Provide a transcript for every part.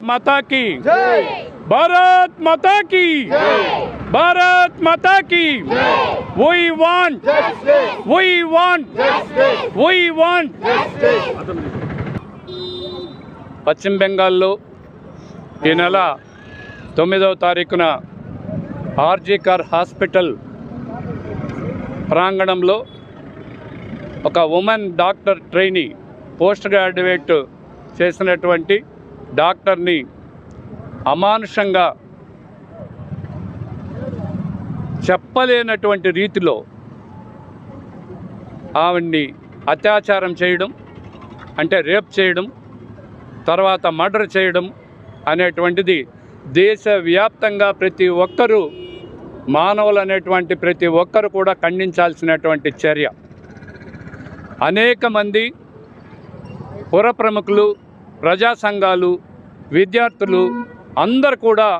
మతాకి భారత్ మతాకి Bharat మతాకి we want we want we want పశ్చిమ బెంగాల్లో ఈ నెల తొమ్మిదవ తారీఖున ఆర్జీకర్ హాస్పిటల్ ప్రాంగణంలో ఒక woman doctor trainee post graduate చేసినటువంటి డాక్టర్ని అమానుషంగా చెప్పలేనటువంటి రీతిలో ఆవిడ్ని అత్యాచారం చేయడం అంటే రేప్ చేయడం తర్వాత మర్డర్ చేయడం అనేటువంటిది దేశవ్యాప్తంగా ప్రతి ఒక్కరూ మానవులు అనేటువంటి ప్రతి ఒక్కరు కూడా ఖండించాల్సినటువంటి చర్య. అనేక మంది పుర ప్రముఖులు ప్రజా సంఘాలు విద్యార్థులు అందరు కూడా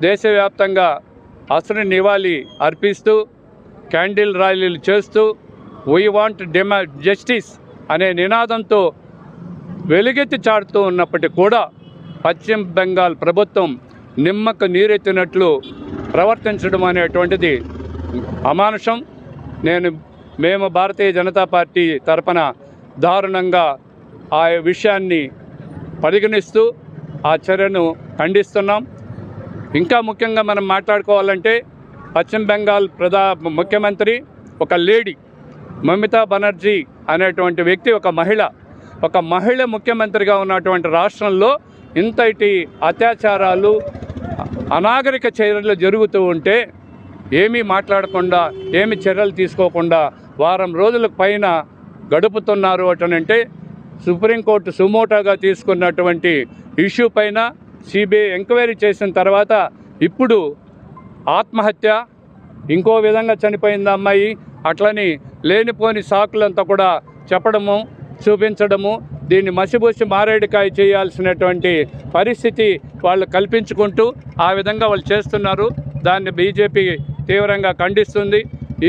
దేశవ్యాప్తంగా అసలు నివాళి అర్పిస్తూ క్యాండిల్ ర్యాలీలు చేస్తూ వీ వాంట్ డిమా జస్టిస్ అనే నినాదంతో వెలుగెత్తి చాటుతూ ఉన్నప్పటికీ కూడా పశ్చిమ బెంగాల్ ప్రభుత్వం నిమ్మకు నీరెత్తినట్లు ప్రవర్తించడం అనేటువంటిది అమానుషం. నేను మేము భారతీయ జనతా పార్టీ తరపున దారుణంగా ఆ విషయాన్ని పరిగణిస్తూ ఆ చర్యను ఖండిస్తున్నాం. ఇంకా ముఖ్యంగా మనం మాట్లాడుకోవాలంటే పశ్చిమ బెంగాల్ ప్రధా ముఖ్యమంత్రి ఒక లేడీ మమితా బెనర్జీ అనేటువంటి వ్యక్తి ఒక మహిళ. ఒక మహిళ ముఖ్యమంత్రిగా ఉన్నటువంటి రాష్ట్రంలో ఇంతటి అత్యాచారాలు అనాగరిక చర్యలు జరుగుతూ ఉంటే ఏమీ మాట్లాడకుండా ఏమి చర్యలు తీసుకోకుండా వారం రోజుల పైన గడుపుతున్నారు అటనంటే సుప్రీంకోర్టు సుమోటోగా తీసుకున్నటువంటి ఇష్యూ పైన సిబిఐ ఎంక్వైరీ చేసిన తర్వాత ఇప్పుడు ఆత్మహత్య ఇంకో విధంగా చనిపోయింది అమ్మాయి అట్లని లేనిపోని సాకులంతా కూడా చెప్పడము చూపించడము దీన్ని మసిబూసి మారేడుకాయ చేయాల్సినటువంటి పరిస్థితి వాళ్ళు కల్పించుకుంటూ ఆ విధంగా వాళ్ళు చేస్తున్నారు. దాన్ని బీజేపీ తీవ్రంగా ఖండిస్తుంది.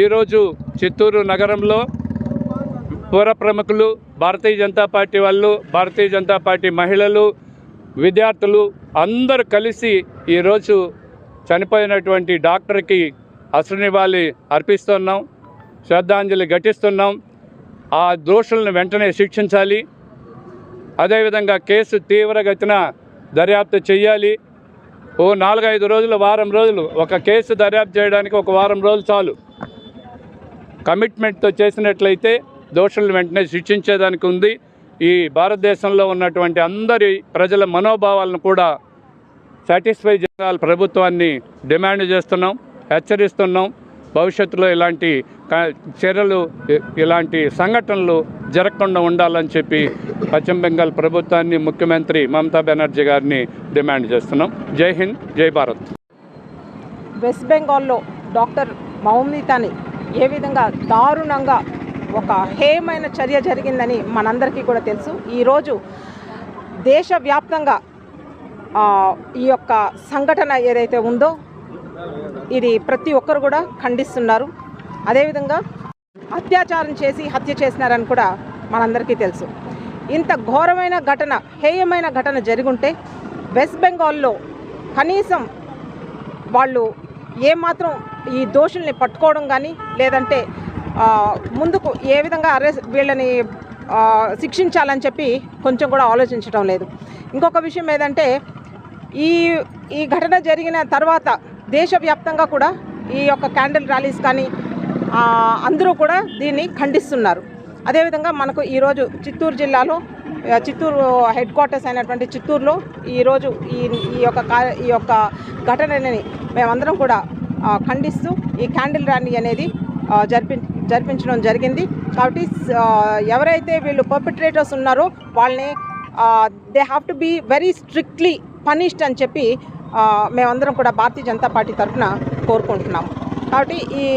ఈరోజు చిత్తూరు నగరంలో పుర ప్రముఖులు భారతీయ జనతా పార్టీ వాళ్ళు భారతీయ జనతా పార్టీ మహిళలు విద్యార్థులు అందరూ కలిసి ఈరోజు చనిపోయినటువంటి డాక్టర్కి అసలు అర్పిస్తున్నాం శ్రద్ధాంజలి ఘటిస్తున్నాం. ఆ దోషులను వెంటనే శిక్షించాలి. అదేవిధంగా కేసు తీవ్రగతిన దర్యాప్తు చేయాలి ఓ నాలుగైదు రోజులు వారం రోజులు ఒక కేసు దర్యాప్తు చేయడానికి ఒక వారం రోజులు చాలు. కమిట్మెంట్తో చేసినట్లయితే దోషులను వెంటనే శిక్షించేదానికి ఉంది. ఈ భారతదేశంలో ఉన్నటువంటి అందరి ప్రజల మనోభావాలను కూడా సాటిస్ఫై చేయాలి ప్రభుత్వాన్ని డిమాండ్ చేస్తున్నాం హెచ్చరిస్తున్నాం. భవిష్యత్తులో ఇలాంటి చర్యలు ఇలాంటి సంఘటనలు జరగకుండా ఉండాలని చెప్పి పశ్చిమ బెంగాల్ ప్రభుత్వాన్ని ముఖ్యమంత్రి మమతా బెనర్జీ గారిని డిమాండ్ చేస్తున్నాం. జై హింద్ జై భారత్. వెస్ట్ బెంగాల్లో డాక్టర్ మౌమితాని ఏ విధంగా దారుణంగా ఒక హేయమైన చర్య జరిగిందని మనందరికీ కూడా తెలుసు. ఈరోజు దేశవ్యాప్తంగా ఈ యొక్క సంఘటన ఏదైతే ఉందో ఇది ప్రతి ఒక్కరు కూడా ఖండిస్తున్నారు. అదేవిధంగా అత్యాచారం చేసి హత్య చేసినారని కూడా మనందరికీ తెలుసు. ఇంత ఘోరమైన ఘటన హేయమైన ఘటన జరిగుంటే వెస్ట్ బెంగాల్లో కనీసం వాళ్ళు ఏమాత్రం ఈ దోషుల్ని పట్టుకోవడం కానీ లేదంటే ముందుకు ఏ విధంగా అరెస్ట్ వీళ్ళని శిక్షించాలని చెప్పి కొంచెం కూడా ఆలోచించడం లేదు. ఇంకొక విషయం ఏదంటే ఈ ఈ ఘటన జరిగిన తర్వాత దేశవ్యాప్తంగా కూడా ఈ యొక్క క్యాండిల్ ర్యాలీస్ కానీ అందరూ కూడా దీన్ని ఖండిస్తున్నారు. అదేవిధంగా మనకు ఈరోజు చిత్తూరు జిల్లాలో చిత్తూరు హెడ్ క్వార్టర్స్ అయినటువంటి చిత్తూరులో ఈరోజు ఈ ఈ యొక్క ఈ యొక్క ఘటనని మేమందరం కూడా ఖండిస్తూ ఈ క్యాండిల్ ర్యాలీ అనేది జరిపి జరిపించడం జరిగింది. కాబట్టి ఎవరైతే వీళ్ళు పర్పిట్రేటర్స్ ఉన్నారో వాళ్ళని they have to be very strictly punished అని చెప్పి మేమందరం కూడా భారతీయ జనతా పార్టీ తరఫున కోరుకుంటున్నాము. కాబట్టి ఈ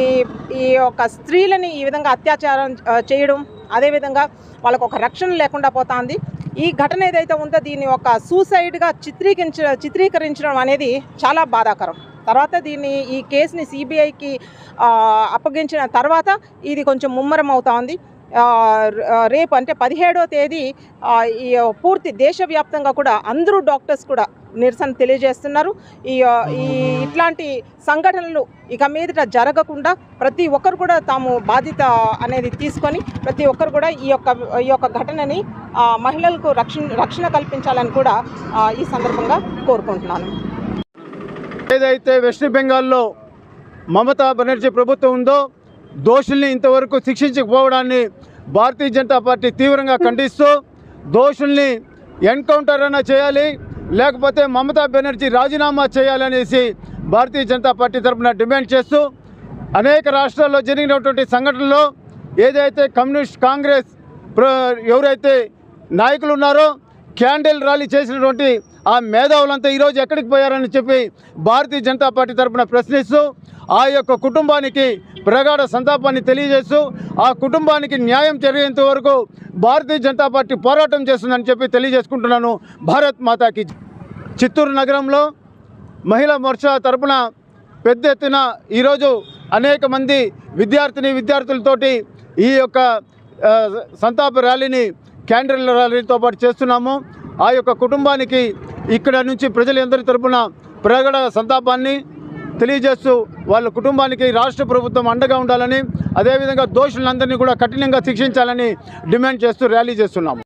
ఈ యొక్క స్త్రీలని ఈ విధంగా అత్యాచారం చేయడం అదేవిధంగా వాళ్ళకు ఒక రక్షణ లేకుండా పోతుంది. ఈ ఘటన ఏదైతే ఉందో దీన్ని ఒక సూసైడ్గా చిత్రీకరించ చిత్రీకరించడం అనేది చాలా బాధాకరం. తర్వాత దీన్ని ఈ కేసుని సిబిఐకి అప్పగించిన తర్వాత ఇది కొంచెం ముమ్మరం అవుతా ఉంది రేపు అంటే పదిహేడో తేదీ ఈ పూర్తి దేశవ్యాప్తంగా కూడా అందరూ డాక్టర్స్ కూడా నిరసన తెలియజేస్తున్నారు. ఈ ఈ ఇట్లాంటి సంఘటనలు ఇక మీదట జరగకుండా ప్రతి ఒక్కరు కూడా తాము బాధ్యత అనేది తీసుకొని ప్రతి ఒక్కరు కూడా ఈ యొక్క ఈ యొక్క ఘటనని మహిళలకు రక్షణ రక్షణ కల్పించాలని కూడా ఈ సందర్భంగా కోరుకుంటున్నాను. ఏదైతే వెస్ట్ బెంగాల్లో మమతా బెనర్జీ ప్రభుత్వం ఉందో దోషుల్ని ఇంతవరకు శిక్షించకపోవడాన్ని భారతీయ జనతా పార్టీ తీవ్రంగా ఖండిస్తూ దోషుల్ని ఎన్కౌంటర్ అయినా చేయాలి లేకపోతే మమతా బెనర్జీ రాజీనామా చేయాలనేసి భారతీయ జనతా పార్టీ తరఫున డిమాండ్ చేస్తూ అనేక రాష్ట్రాల్లో జరిగినటువంటి సంఘటనలో ఏదైతే కమ్యూనిస్ట్ కాంగ్రెస్ ఎవరైతే నాయకులు ఉన్నారో క్యాండిల్ ర్యాలీ చేసినటువంటి ఆ మేధావులంతా ఈరోజు ఎక్కడికి పోయారని చెప్పి భారతీయ జనతా పార్టీ తరఫున ప్రశ్నిస్తూ ఆ యొక్క కుటుంబానికి ప్రగాఢ సంతాపాన్ని తెలియజేస్తూ ఆ కుటుంబానికి న్యాయం జరిగేంత వరకు భారతీయ జనతా పార్టీ పోరాటం చేస్తుందని చెప్పి తెలియజేసుకుంటున్నాను. భారత్ మాతాకి చిత్తూరు నగరంలో మహిళా మోర్చా తరపున పెద్ద ఎత్తున ఈరోజు అనేక మంది విద్యార్థిని విద్యార్థులతోటి ఈ యొక్క సంతాప ర్యాలీని క్యాండిల్ ర్యాలీతో పాటు చేస్తున్నాము. ఆ యొక్క కుటుంబానికి ఇక్కడ నుంచి ప్రజలందరి తరపున ప్రగడ సంతాపాన్ని తెలియజేస్తూ వాళ్ళ కుటుంబానికి రాష్ట్ర ప్రభుత్వం అండగా ఉండాలని అదేవిధంగా దోషులందరినీ కూడా కఠినంగా శిక్షించాలని డిమాండ్ చేస్తూ ర్యాలీ చేస్తున్నాము.